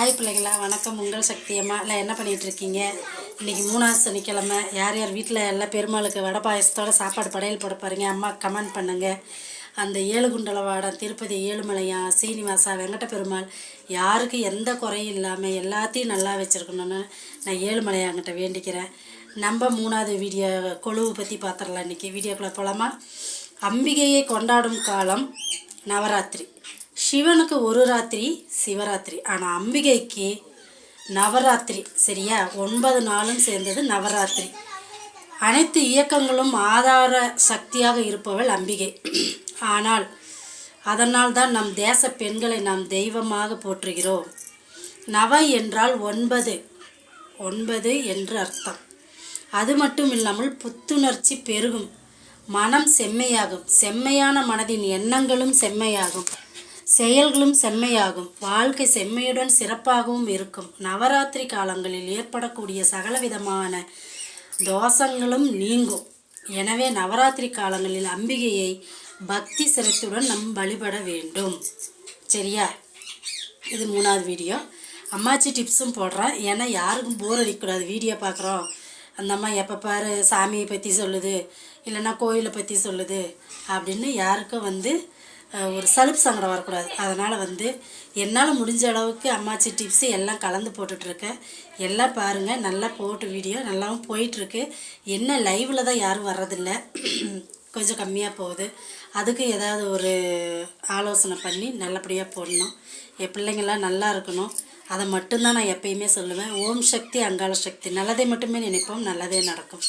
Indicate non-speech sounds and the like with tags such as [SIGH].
Hi பிள்ளைங்களா வணக்கம். உங்கள் சக்தியம்மா இல்லை என்ன பண்ணிகிட்ருக்கீங்க இன்றைக்கி மூணாவது சனிக்கிழமை. யார் யார் வீட்டில் எல்லாம் பெருமாளுக்கு வடை பாயசத்தோட சாப்பாடு படையல் போட பாருங்க அம்மா கமெண்ட் பண்ணுங்கள் அந்த ஏழுகுண்டல வாடம் திருப்பதி ஏழுமலையா சீனிவாசா வெங்கட பெருமாள் யாருக்கு எந்த குறையும் இல்லாமல் எல்லாத்தையும் நல்லா வச்சுருக்கணும்னு நான் ஏழுமலையாங்கிட்ட வேண்டிக்கிறேன். நம்ம மூணாவது வீடியோ கொழுவு பற்றி பார்த்துடலாம் இன்றைக்கி வீடியோக்குள்ளே போகலாமா அம்பிகையை கொண்டாடும் காலம் நவராத்திரி. சிவனுக்கு ஒரு ராத்திரி சிவராத்திரி. ஆனால் அம்பிகைக்கு நவராத்திரி சரியா? ஒன்பது நாளும் சேர்ந்தது நவராத்திரி. அனைத்து இயக்கங்களும் ஆதார சக்தியாக இருப்பவள் அம்பிகை. ஆனால் அதனால் தான் நம் தேச பெண்களை நாம் தெய்வமாக போற்றுகிறோம். நவ என்றால் ஒன்பது. ஒன்பது என்று அர்த்தம். அது மட்டும் இல்லாமல் புத்துணர்ச்சி பெருகும். மனம் செம்மையாகும். செம்மையான மனதின் எண்ணங்களும் செம்மையாகும். செயல்களும் செம்மையாகும். வாழ்க்கை செம்மையுடன் சிறப்பாகவும் இருக்கும். நவராத்திரி காலங்களில் ஏற்படக்கூடிய சகலவிதமான தோஷங்களும் நீங்கும். எனவே நவராத்திரி காலங்களில் அம்பிகையை பக்தி சிரத்துடன் நம் வழிபட வேண்டும். சரியா? இது மூணாவது வீடியோ. அம்மாச்சி டிப்ஸும் போடுறேன். ஏன்னா யாருக்கும் போர் அடிக்கக்கூடாது. வீடியோ பார்க்குறோம். அந்த அம்மா எப்போ பாரு சாமியை பற்றி சொல்லுது. இல்லைன்னா கோயிலை பற்றி சொல்லுது. அப்படின்னு யாருக்கும் வந்து ஒரு சலுப்பு சங்கடம் வரக்கூடாது. அதனால் வந்து என்னால் முடிஞ்ச அளவுக்கு அம்மாச்சி டிப்ஸு எல்லாம் கலந்து போட்டுட்ருக்கேன். எல்லாம் பாருங்கள் நல்லா போட்டு வீடியோ நல்லாவும் போயிட்டுருக்கு என்ன லைவில் தான் யாரும் வர்றதில்ல. [CLEARS THROAT] கொஞ்சம் கம்மியாக போகுது. அதுக்கு ஏதாவது ஒரு ஆலோசனை பண்ணி நல்லபடியாக போடணும். என் பிள்ளைங்கள்லாம் நல்லா இருக்கணும். அதை மட்டும்தான் நான் எப்பயுமே சொல்லுவேன். ஓம் சக்தி அங்காள சக்தி. நல்லதை மட்டுமே நினைப்போம் நல்லதே நடக்கும்.